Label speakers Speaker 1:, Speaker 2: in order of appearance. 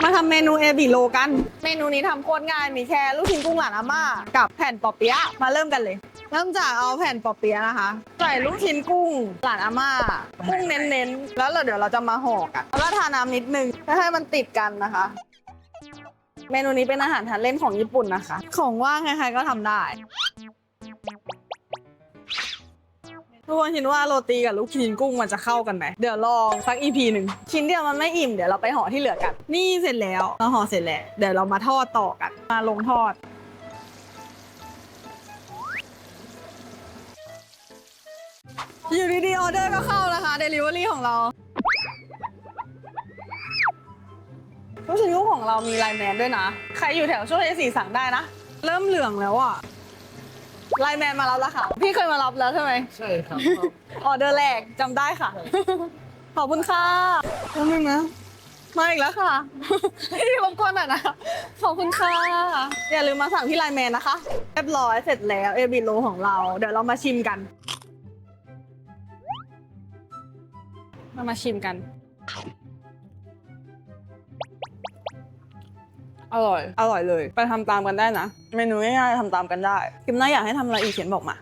Speaker 1: มาทำเมนูเอบิโลกัน เมนูนี้ทำโคตรง่าย มีแค่ลูกชิ้นกุ้งหลานอาม่ากับแผ่นปอเปี๊ยะ มาเริ่มกันเลย เริ่มจากเอาแผ่นปอเปี๊ยะนะคะ ใส่ลูกชิ้นกุ้งหลานอาม่า กุ้งเน้นๆ แล้วเราเดี๋ยวเราจะมาห่อกันแล้วทาน้ำนิดนึงเพื่อให้มันติดกันนะคะ เมนูนี้เป็นอาหารทานเล่นของญี่ปุ่นนะคะ ของว่างใครๆก็ทำได้ ทุกคนคิดว่าโรตีกับลูกชิ้นกุ้งมันจะเข้ากันไหมเดี๋ยวลองสักอีพีหนึ่งชิ้นเดียวมันไม่อิ่มเดี๋ยวเราไปห่อที่เหลือกัน นี่เสร็จแล้วเราห่อเสร็จแล้วเดี๋ยวเรามาทอดต่อกัน มาลงทอดอยู่ดีๆออเดอร์ก็เข้านะคะเดลิเวอรี่ของเราลูกชิ้นกุ้งของเรามีไลน์แมนด้วยนะ ใครอยู่แถวโชคชัยสี่สั่งได้นะ เริ่มเหลืองแล้วอะ ไลน์แมนมารับแล้วค่ะ พี่เคยมารับแล้วใช่ไหม
Speaker 2: ใช่ครับ
Speaker 1: ออเดอร์แรกจำได้ค่ะ ขอบคุณค่ะแป๊บนึงนะ มาอีกแล้วค่ะ พี่รบกวนหน่อยนะขอบคุณค่ะ อย่าลืมมาสั่งที่ไลน์แมนนะคะ เรียบร้อยเสร็จแล้วเอบิโลของเรา เดี๋ยวเรามาชิมกันมามาชิมกัน อร่อย อร่อยเลย ไปทำตามกันได้นะ เมนูง่ายๆทำตามกันได้ กิมน่าอยากให้ทำอะไรอีกเขียนบอกมา